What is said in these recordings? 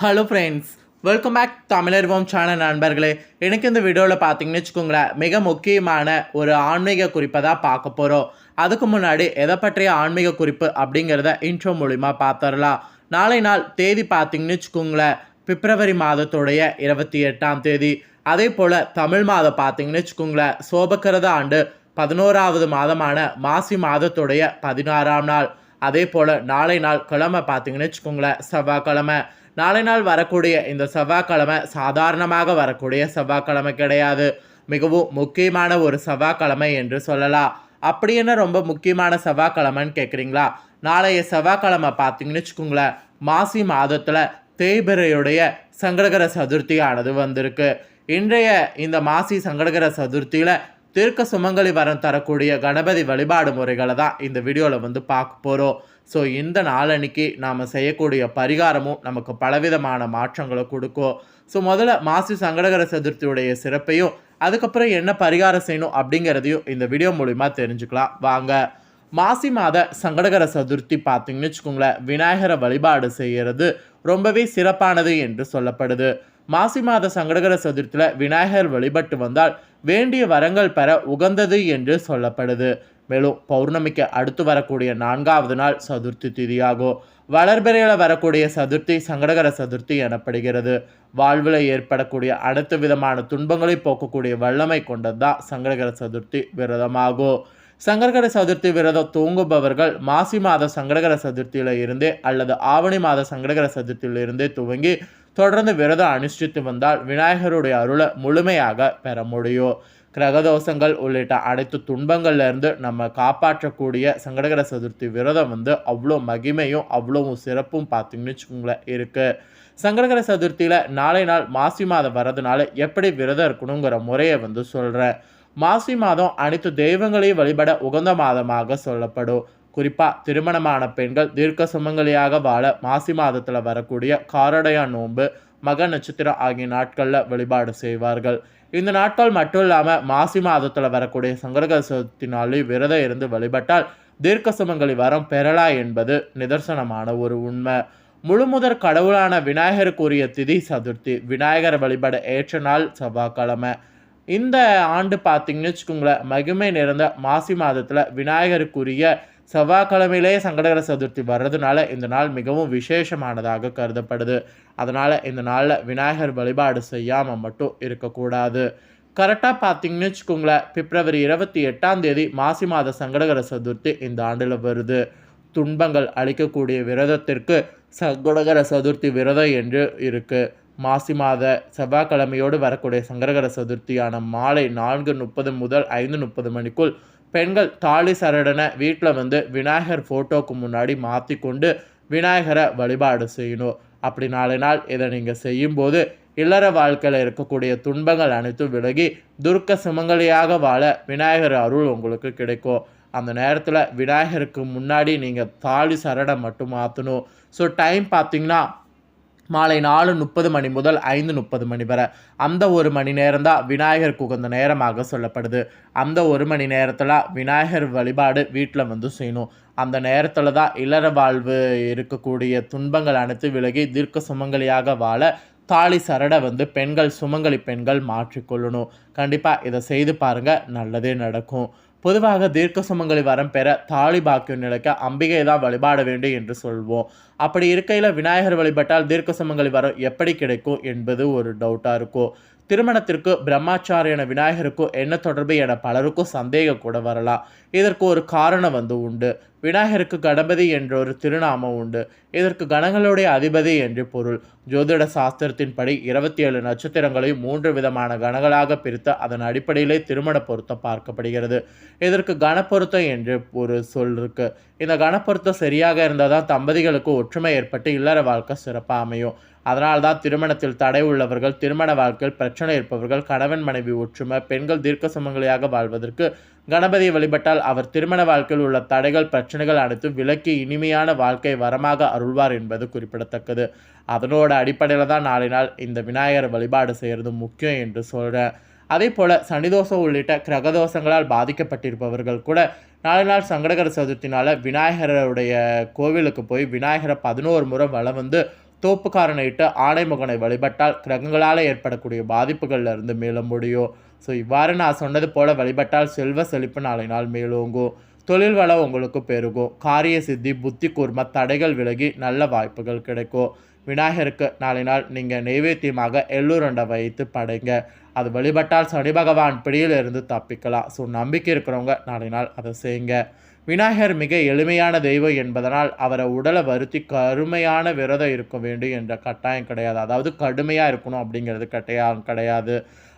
Hello friends welcome back தமிழர்வோம் channel நண்பர்களே. எனக்கு இந்த வீடியோவில் பார்த்தீங்கன்னு வச்சுக்கோங்களேன் மிக முக்கியமான ஒரு ஆன்மீக குறிப்பை தான் பார்க்க போகிறோம் அதுக்கு முன்னாடி எதை பற்றிய ஆன்மீக குறிப்பு அப்படிங்கிறத இன்ட்ரோ மூலிமா பார்த்துடலாம். நாளை நாள் தேதி பார்த்தீங்கன்னு வச்சுக்கோங்களேன் பிப்ரவரி மாதத்துடைய இருபத்தி எட்டாம் தேதி. அதே போல் தமிழ் மாதம் பார்த்தீங்கன்னு வச்சுக்கோங்களேன் சோபக்கிரத ஆண்டு பதினோராவது மாதமான மாசி மாதத்துடைய பதினாறாம் நாள். அதே போல் நாளை நாள் கிழமை பார்த்தீங்கன்னு வச்சுக்கோங்களேன் செவ்வாய்க்கிழமை. நாளை நாள் வரக்கூடிய இந்த செவ்வாய்க்கிழமை சாதாரணமாக வரக்கூடிய செவ்வாய்க்கிழமை கிடையாது. மிகவும் முக்கியமான ஒரு செவ்வாய்க்கிழமை என்று சொல்லலாம். அப்படி என்ன ரொம்ப முக்கியமான செவ்வாய்க்கிழமைன்னு கேட்குறீங்களா நாளைய செவ்வாய்க்கிழமை பார்த்தீங்கன்னு வச்சுக்கோங்களேன் மாசி மாதத்தில் தேய்பிரையுடைய சங்கடகர சதுர்த்தியானது வந்திருக்கு. இன்றைய இந்த மாசி சங்கடகர சதுர்த்தியில் தீர்க்க சுமங்கலி வரம் தரக்கூடிய கணபதி வழிபாடு முறைகளை தான் இந்த வீடியோவில் வந்து பார்க்க போகிறோம் ஸோ இந்த நாளன்னைக்கு நாம் செய்யக்கூடிய பரிகாரமும் நமக்கு பலவிதமான மாற்றங்களை கொடுக்கும். ஸோ முதல்ல மாசி சங்கடகர சதுர்த்தியுடைய சிறப்பையும் அதுக்கப்புறம் என்ன பரிகாரம் செய்யணும் அப்படிங்கிறதையும் இந்த வீடியோ மூலிமா தெரிஞ்சுக்கலாம். வாங்க. மாசி மாத சங்கடகர சதுர்த்தி பார்த்தீங்கன்னு வச்சுக்கோங்களேன் விநாயகரை வழிபாடு செய்கிறது ரொம்பவே சிறப்பானது என்று சொல்லப்படுது. மாசி மாத சங்கடகர சதுர்த்தியில் விநாயகர் வழிபட்டு வந்தால் வேண்டிய வரங்கள் பெற உகந்தது என்று சொல்லப்படுது. மேலும் பௌர்ணமிக்கு அடுத்து வரக்கூடிய நான்காவது நாள் சதுர்த்தி திதியாகும். வளர்பிறையில் வரக்கூடிய சதுர்த்தி சங்கடகர சதுர்த்தி எனப்படுகிறது. வாழ்வில் ஏற்படக்கூடிய அனைத்து விதமான துன்பங்களை போக்கக்கூடிய வல்லமை கொண்டது தான் சங்கடகர சதுர்த்தி விரதமாகும். சங்கடகர சதுர்த்தி விரதம் தூங்குபவர்கள் மாசி மாத சங்கடகர சதுர்த்தியில இருந்தே அல்லது ஆவணி மாத சங்கடகர சதுர்த்தியில இருந்தே துவங்கி தொடர்ந்து விரதம் அனுஷ்டித்து வந்தால் விநாயகருடைய அருளை முழுமையாக பெற முடியும். கிரகதோஷங்கள் உள்ளிட்ட அனைத்து துன்பங்கள்லேருந்து நம்ம காப்பாற்றக்கூடிய சங்கடகர சதுர்த்தி விரதம் வந்து அவ்வளோ மகிமையும் அவ்வளோ சிறப்பும் பார்த்தீங்கன்னு வச்சுக்கோங்களேன் இருக்குது சங்கடகர சதுர்த்தியில் நாளை நாள் மாசி மாதம் வரதுனால எப்படி விரதம் இருக்கணுங்கிற முறையை வந்து சொல்கிறேன் மாசி மாதம் அனைத்து தெய்வங்களையும் வழிபட உகந்த மாதமாக சொல்லப்படும். குறிப்பாக திருமணமான பெண்கள் தீர்க்க சுமங்கலியாக வாழ மாசி மாதத்தில் வரக்கூடிய காரடையா நோன்பு மக நட்சத்திரம் ஆகிய நாட்களில் வழிபாடு செய்வார்கள். இந்த நாட்கள் மட்டும் இல்லாமல் மாசி மாதத்தில் வரக்கூடிய சங்கரக சதுர்த்தி நாளில் விரதம் இருந்து வழிபட்டால் தீர்க்க சுமங்கலி வரம் பெறலாம் என்பது நிதர்சனமான ஒரு உண்மை. முழுமுதற் கடவுளான விநாயகருக்குரிய திதி சதுர்த்தி விநாயகர் வழிபட ஏற்ற நாள் செவ்வாய்க்கிழமை. இந்த ஆண்டு பார்த்தீங்கன்னு வச்சுக்கோங்களேன் மகிமை நிறைந்த மாசி மாதத்தில் விநாயகருக்குரிய செவ்வாய்க்கிழமையிலே சங்கடகர சதுர்த்தி வர்றதுனால இந்த நாள் மிகவும் விசேஷமானதாக கருதப்படுது. அதனால் இந்த நாளில் விநாயகர் வழிபாடு செய்யாமல் மட்டும் இருக்கக்கூடாது. கரெக்டாக பார்த்தீங்கன்னு வச்சுக்கோங்களேன் பிப்ரவரி இருபத்தி எட்டாம் தேதி மாசி மாத சங்கடகர சதுர்த்தி இந்த ஆண்டில் வருது. துன்பங்கள் அளிக்கக்கூடிய விரதத்திற்கு சங்கடகர சதுர்த்தி விரதம் என்று இருக்குது மாசி மாத செவ்வாய்க்கிழமையோடு வரக்கூடிய சங்கரகர சதுர்த்தியான மாலை நான்கு முப்பது முதல் ஐந்து முப்பது மணிக்குள் பெண்கள் தாலி சரடனை வீட்டில் வந்து விநாயகர் ஃபோட்டோக்கு முன்னாடி மாற்றி கொண்டு விநாயகரை வழிபாடு செய்யணும். அப்படி நாலு நாள் இதை நீங்கள் செய்யும்போது இல்லற வாழ்க்கையில் இருக்கக்கூடிய துன்பங்கள் அனைத்தும் விலகி துர்க்க சுமங்கலியாக வாழ விநாயகர் அருள் உங்களுக்கு கிடைக்கும். அந்த நேரத்தில் விநாயகருக்கு முன்னாடி நீங்கள் தாலி சரடை மட்டும் மாற்றணும் ஸோ டைம் பார்த்தீங்கன்னா மாலை நாலு முப்பது மணி முதல் ஐந்து முப்பது மணி வரை. அந்த ஒரு மணி நேரம் தான் விநாயகருக்கு உகந்த நேரமாக சொல்லப்படுது. அந்த ஒரு மணி நேரத்தில் விநாயகர் வழிபாடு வீட்டில் வந்து செய்யணும். அந்த நேரத்தில் தான் இல்லற வாழ்வு இருக்கக்கூடிய துன்பங்கள் அனைத்து விலகி தீர்க்க சுமங்கலியாக வாழ தாலி சரடை வந்து பெண்கள் சுமங்கலி பெண்கள் மாற்றிக்கொள்ளணும். கண்டிப்பாக இதை செய்து பாருங்கள் நல்லதே நடக்கும். பொதுவாக தீர்க்க சுமங்கலி வரம் பெற தாலி பாக்கியம் நிலைக்க அம்பிகை தான் வழிபாட வேண்டும் என்று சொல்வோம். அப்படி இருக்கையில் விநாயகர் வழிபட்டால் தீர்க்க சுமங்கலி வரம் எப்படி கிடைக்கும் என்பது ஒரு டவுட்டாக இருக்கும். திருமணத்திற்கு பிரம்மாச்சாரியன விநாயகருக்கும் என்ன தொடர்பு என பலருக்கும் சந்தேகம் கூட வரலாம். இதற்கு ஒரு காரணம் வந்து உண்டு. விநாயகருக்கு கணபதி என்ற ஒரு திருநாமம் உண்டு. இதற்கு கணங்களுடைய அதிபதி என்று பொருள். ஜோதிட சாஸ்திரத்தின்படி இருபத்தி ஏழு நட்சத்திரங்களையும் மூன்று விதமான கணங்களாக பிரித்து அதன் அடிப்படையிலே திருமண பொருத்தம் பார்க்கப்படுகிறது. இதற்கு கணப்பொருத்தம் என்று ஒரு சொல் இருக்கு. இந்த கணப்பொருத்தம் சரியாக இருந்தால் தான் தம்பதிகளுக்கு ஒற்றுமை ஏற்பட்டு இல்லற வாழ்க்கை சிறப்பாக அமையும். அதனால் தான் திருமணத்தில் தடை உள்ளவர்கள் திருமண வாழ்க்கையில் பிரச்சனை இருப்பவர்கள் கணவன் மனைவி ஒற்றுமை பெண்கள் தீர்க்க சமங்களையாக வாழ்வதற்கு கணபதியை வழிபட்டால் அவர் திருமண வாழ்க்கையில் உள்ள தடைகள் பிரச்சனைகள் அனைத்தும் விலக்கி இனிமையான வாழ்க்கை வரமாக அருள்வார் என்பது குறிப்பிடத்தக்கது. அதனோட அடிப்படையில் தான் நாளை நாள் இந்த விநாயகர் வழிபாடு செய்கிறது முக்கியம் என்று சொல்கிறேன் அதே போல் சனிதோஷம் உள்ளிட்ட கிரகதோஷங்களால் பாதிக்கப்பட்டிருப்பவர்கள் கூட நாலு நாள் சங்கடகர சதுர்த்தினால் விநாயகருடைய கோவிலுக்கு போய் விநாயகரை பதினோரு முறை வளம் வந்து தோப்புக்காரனை இட்டு வழிபட்டால் கிரகங்களால் ஏற்படக்கூடிய பாதிப்புகள்லேருந்து மீள முடியும். ஸோ இவ்வாறு நான் சொன்னது போல வழிபட்டால் செல்வ செழிப்பு நாளை நாள் மேலோங்கும். தொழில் வளம் உங்களுக்கு பெருகும். காரிய சித்தி புத்தி கூர்ம தடைகள் விலகி நல்ல வாய்ப்புகள் கிடைக்கும். விநாயகருக்கு நாளை நாள் நீங்கள் நைவேத்தியமாக எள்ளுருண்டை வைத்து படைங்க. அது வழிபட்டால் சனி பகவான் பிடியிலிருந்து தப்பிக்கலாம். ஸோ நம்பிக்கை இருக்கிறவங்க நாளை நாள் அதை செய்யுங்க விநாயகர் மிக எளிமையான தெய்வம் என்பதனால் அவரை உடலை வருத்தி கருமையான விரதம் இருக்க வேண்டும் என்ற கட்டாயம் கிடையாது. அதாவது கடுமையாக இருக்கணும் அப்படிங்கிறது கட்டாயம் கிடையாது.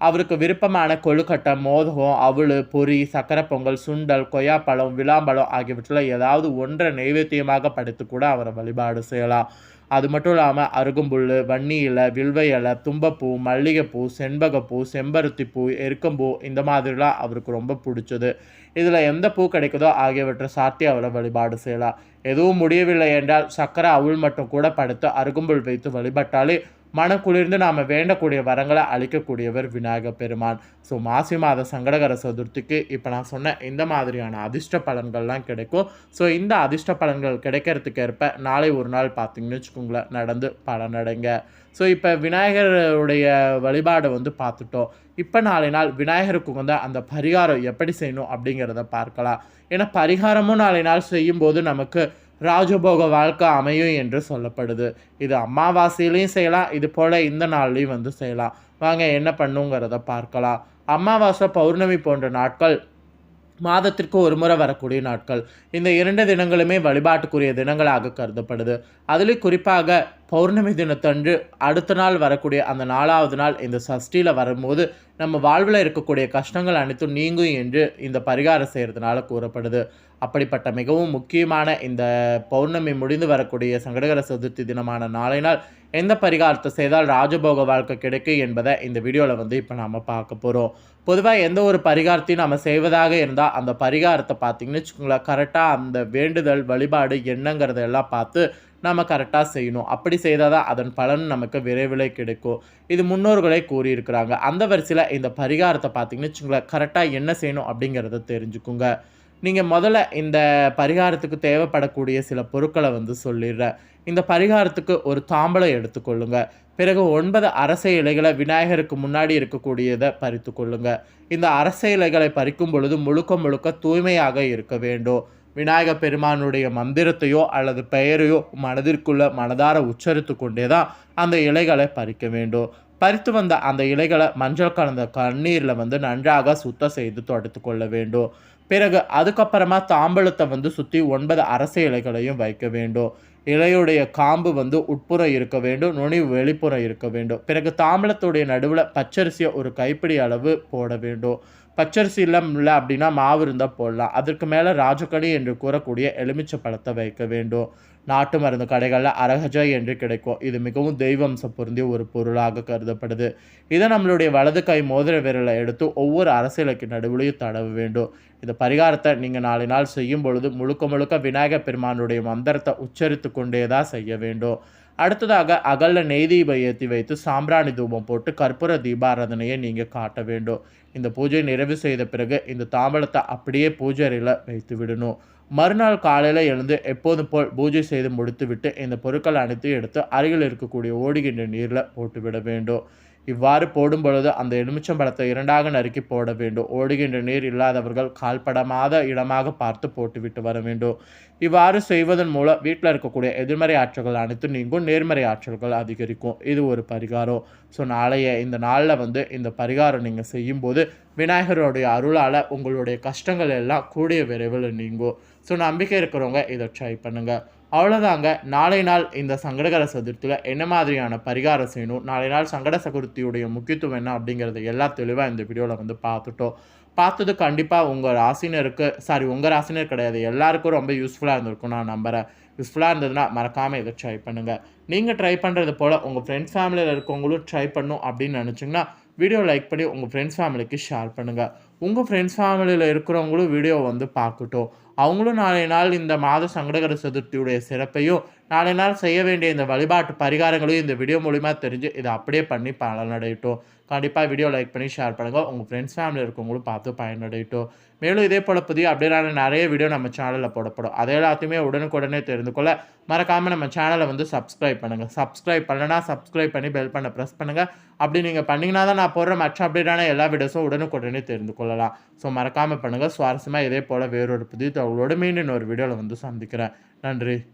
அவருக்கு விருப்பமான கொழுக்கட்டை மோதகம் அவள் பொரி சக்கரை பொங்கல் சுண்டல் கொய்யாப்பழம் விளாம்பழம் ஆகியவற்றில் ஏதாவது ஒன்றை நைவேத்தியமாக படைத்து கூட அவரை வழிபாடு செய்யலாம். அது மட்டும் இல்லாமல் அருகம்புல் வன்னி இலை வில்வை இலை தும்பப்பூ மல்லிகைப்பூ செண்பகப்பூ செம்பருத்தி பூ எருக்கம்பூ இந்த மாதிரிலாம் அவருக்கு ரொம்ப பிடிச்சது. இதில் எந்த பூ கிடைக்குதோ ஆகியவற்றை சாத்தி அவரை வழிபாடு செய்யலாம். எதுவும் முடியவில்லை என்றால் சக்கரை அவுள் மட்டும் கூட படுத்து அருகம்புல் வைத்து வழிபட்டாலே மனக்குளிர்ந்து நாம் வேண்டக்கூடிய வரங்களை அளிக்கக்கூடியவர் விநாயக பெருமான். ஸோ மாசி மாத சங்கடகர சதுர்த்திக்கு இப்போ நான் சொன்ன இந்த மாதிரியான அதிர்ஷ்ட பலன்கள்லாம் கிடைக்கும். ஸோ இந்த அதிர்ஷ்ட பலன்கள் கிடைக்கிறதுக்கு ஏற்ப நாளை ஒரு நாள் பார்த்தீங்கன்னு வச்சுக்கோங்களேன் நடந்து பலனடைங்க. ஸோ இப்போ விநாயகருடைய வழிபாடை வந்து பார்த்துட்டோம். இப்போ நாளை நாள் விநாயகருக்கு வந்து அந்த பரிகாரம் எப்படி செய்யணும் அப்படிங்கிறத பார்க்கலாம். ஏன்னா பரிகாரமும் நாளை நாள் செய்யும்போது நமக்கு ராஜபோக வாழ்க்கை அமையும் என்று சொல்லப்படுது. இது அமாவாசையிலையும் செய்யலாம் இது போல் இந்த நாள்லையும் வந்து செய்யலாம். வாங்க என்ன பண்ணுங்கிறத பார்க்கலாம். அமாவாசை பௌர்ணமி போன்ற நாட்கள் மாதத்திற்கு ஒரு முறை வரக்கூடிய நாட்கள். இந்த இரண்டு தினங்களுமே வழிபாட்டுக்குரிய தினங்களாக கருதப்படுது. அதுலேயும் குறிப்பாக பௌர்ணமி தினத்தன்று அடுத்த நாள் வரக்கூடிய அந்த நாலாவது நாள் இந்த சஷ்டியில் வரும்போது நம்ம வாழ்வில் இருக்கக்கூடிய கஷ்டங்கள் அனைத்தும் நீங்கும் என்று இந்த பரிகாரம் செய்கிறதுனால கூறப்படுது. அப்படிப்பட்ட மிகவும் முக்கியமான இந்த பௌர்ணமி முடிந்து வரக்கூடிய சங்கடகர சதுர்த்தி தினமான நாளை நாள் எந்த பரிகாரத்தை செய்தால் ராஜபோக வாழ்க்கை கிடைக்கும் என்பதை இந்த வீடியோவில் வந்து இப்போ நாம் பார்க்க போகிறோம் பொதுவாக எந்த ஒரு பரிகாரத்தையும் நம்ம செய்வதாக இருந்தால் அந்த பரிகாரத்தை பார்த்திங்கன்னு வச்சுக்கோங்களேன் கரெக்டாக அந்த வேண்டுதல் வழிபாடு என்னங்கிறதெல்லாம் பார்த்து நம்ம கரெக்டாக செய்யணும். அப்படி செய்தால் தான் அதன் பலன் நமக்கு விரைவில் கிடைக்கும். இது முன்னோர்களே கூறியிருக்கிறாங்க. அந்த வரிசையில் இந்த பரிகாரத்தை பார்த்திங்கன்னு வச்சுக்கோங்களேன் கரெக்டாக என்ன செய்யணும் அப்படிங்கிறத தெரிஞ்சுக்குங்க. நீங்கள் முதல்ல இந்த பரிகாரத்துக்கு தேவைப்படக்கூடிய சில பொருட்களை வந்து சொல்லிடுறேன் இந்த பரிகாரத்துக்கு ஒரு தாம்பளம் எடுத்துக்கொள்ளுங்க பிறகு ஒன்பது அரச இலைகளை விநாயகருக்கு முன்னாடி இருக்கக்கூடியதை பறித்து கொள்ளுங்க. இந்த அரச இலைகளை பறிக்கும் பொழுது முழுக்க முழுக்க தூய்மையாக இருக்க வேண்டும். விநாயக பெருமானுடைய மந்திரத்தையோ அல்லது பெயரையோ மனதிற்குள்ள மனதார உச்சரித்து கொண்டே தான் அந்த இலைகளை பறிக்க வேண்டும். பறித்து வந்த அந்த இலைகளை மஞ்சள் கலந்த கண்ணீரில் வந்து நன்றாக சுத்தம் செய்து தொடத்து கொள்ள வேண்டும். பிறகு அதுக்கப்புறமா தாம்பழத்தை வந்து சுற்றி ஒன்பது அரச இலைகளையும் வைக்க வேண்டும். இலையுடைய காம்பு வந்து உட்புறம் இருக்க வேண்டும் நுனி வெளிப்புறம் இருக்க வேண்டும். பிறகு தாம்பழத்துடைய நடுவில் பச்சரிசியை ஒரு கைப்பிடி அளவு போட வேண்டும். பச்சரிசி இல்லை இல்லை அப்படின்னா மாவு இருந்தால் போடலாம். அதற்கு மேலே ராஜக்கடி என்று கூறக்கூடிய எலுமிச்சை பழத்தை வைக்க வேண்டும். நாட்டு மருந்து கடைகளில் அரகஜா என்று கிடைக்கும். இது மிகவும் தெய்வம்சம் பொருந்திய ஒரு பொருளாக கருதப்படுது. இதை நம்மளுடைய வலது கை மோதிர விரலை எடுத்து ஒவ்வொரு அரசியலுக்கு நடுவிலையும் தடவ வேண்டும். இந்த பரிகாரத்தை நீங்கள் நாலு நாள் செய்யும் பொழுது முழுக்க முழுக்க விநாயகர் பெருமானுடைய மந்திரத்தை உச்சரித்து கொண்டே தான் செய்ய வேண்டும். அடுத்ததாக அகல்ல நெய் தீப ஏற்றி வைத்து சாம்பிராணி தூபம் போட்டு கற்பூர தீபாராதனையை நீங்கள் காட்ட வேண்டும். இந்த பூஜை நிறைவு செய்த பிறகு இந்த தாம்பலத்தை அப்படியே பூஜரையில் வைத்து விடணும். மறுநாள் காலையில் எழுந்து எப்போதும் போல் பூஜை செய்து முடித்துவிட்டு இந்த பொருட்கள் அனைத்தையும் எடுத்து அருகில் இருக்கக்கூடிய ஓடுகின்ற நீரில் போட்டுவிட வேண்டும். இவ்வாறு போடும் பொழுது அந்த எலுமிச்சம்பழத்தை இரண்டாக நறுக்கி போட வேண்டும். ஓடுகின்ற நீர் இல்லாதவர்கள் கால்படமாத இடமாக பார்த்து போட்டுவிட்டு வர வேண்டும். இவ்வாறு செய்வதன் மூலம் வீட்டில் இருக்கக்கூடிய எதிர்மறை ஆற்றல்கள் அனைத்தும் நீங்கும். நேர்மறை ஆற்றல்கள் அதிகரிக்கும். இது ஒரு பரிகாரம். ஸோ நாளைய இந்த நாளில் வந்து இந்த பரிகாரம் நீங்கள் செய்யும்போது விநாயகருடைய அருளால் உங்களுடைய கஷ்டங்கள் எல்லாம் கூடிய விரைவில் நீங்கும். ஸோ நம்பிக்கை இருக்கிறவங்க இதை ட்ரை பண்ணுங்கள் அவ்வளோதாங்க நாளை நாள் இந்த சங்கடகர சதுர்த்தியில் என்ன மாதிரியான பரிகாரம் செய்யணும்? நாளை நாள் சங்கட சதுர்த்தியுடைய முக்கியத்துவம் என்ன அப்படிங்கிறத எல்லா தெளிவாக இந்த வீடியோவில் வந்து பார்த்துட்டோம். பார்த்தது கண்டிப்பாக உங்கள் ராசினருக்கு சாரி உங்கள் ராசினர் கிடையாது. எல்லாருக்கும் ரொம்ப யூஸ்ஃபுல்லாக இருந்திருக்கும் நான் நம்புகிறேன் யூஸ்ஃபுல்லாக இருந்ததுன்னா மறக்காமல் இதை ட்ரை பண்ணுங்கள் நீங்கள் ட்ரை பண்ணுறது போல் உங்கள் ஃப்ரெண்ட்ஸ் ஃபேமிலியில் இருக்கவங்களும் ட்ரை பண்ணும் அப்படின்னு நினச்சிங்கன்னா வீடியோ லைக் பண்ணி உங்கள் ஃப்ரெண்ட்ஸ் ஃபேமிலிக்கு ஷேர் பண்ணுங்கள் உங்கள் ஃப்ரெண்ட்ஸ் ஃபேமிலியில் இருக்கிறவங்களும் வீடியோ வந்து பார்க்கட்டும். அவங்களும் நாளை நாள் இந்த மாத சங்கடகர சதுர்த்தியுடைய சிறப்பையும் நாளை நாள் செய்ய வேண்டிய இந்த வழிபாட்டு பரிகாரங்களையும் இந்த வீடியோ மூலிமா தெரிஞ்சு இதை அப்படியே பண்ணி பலனடையட்டும். கண்டிப்பாக வீடியோ லைக் பண்ணி ஷேர் பண்ணுங்கள் உங்கள் ஃப்ரெண்ட்ஸ் ஃபேமிலி இருக்கவங்களும் பார்த்து பயனடையட்டும். மேலும் இதே போல் புதிய அப்படியான நிறைய வீடியோ நம்ம சேனலில் போடப்படும். அதை எல்லாத்தையுமே உடனுக்குடனே தெரிந்து கொள்ள மறக்காமல் நம்ம சேனலை வந்து சப்ஸ்கிரைப் பண்ணுங்கள் சப்ஸ்கிரைப் பண்ணனா சப்ஸ்கிரைப் பண்ணி பெல் பண்ண ப்ரெஸ் பண்ணுங்கள் அப்படி நீங்கள் பண்ணிங்கன்னா தான் நான் போடுற மற்ற அப்படியான எல்லா வீடியோஸும் உடனுக்குடனே தெரிந்து கொள்ளலாம். ஸோ மறக்காமல் பண்ணுங்கள் சுவாரஸ்யமாக இதே போல் வேறொரு புதிய தகவலோடு மீண்டும் ஒரு வீடியோவில் வந்து சந்திக்கிறேன். நன்றி.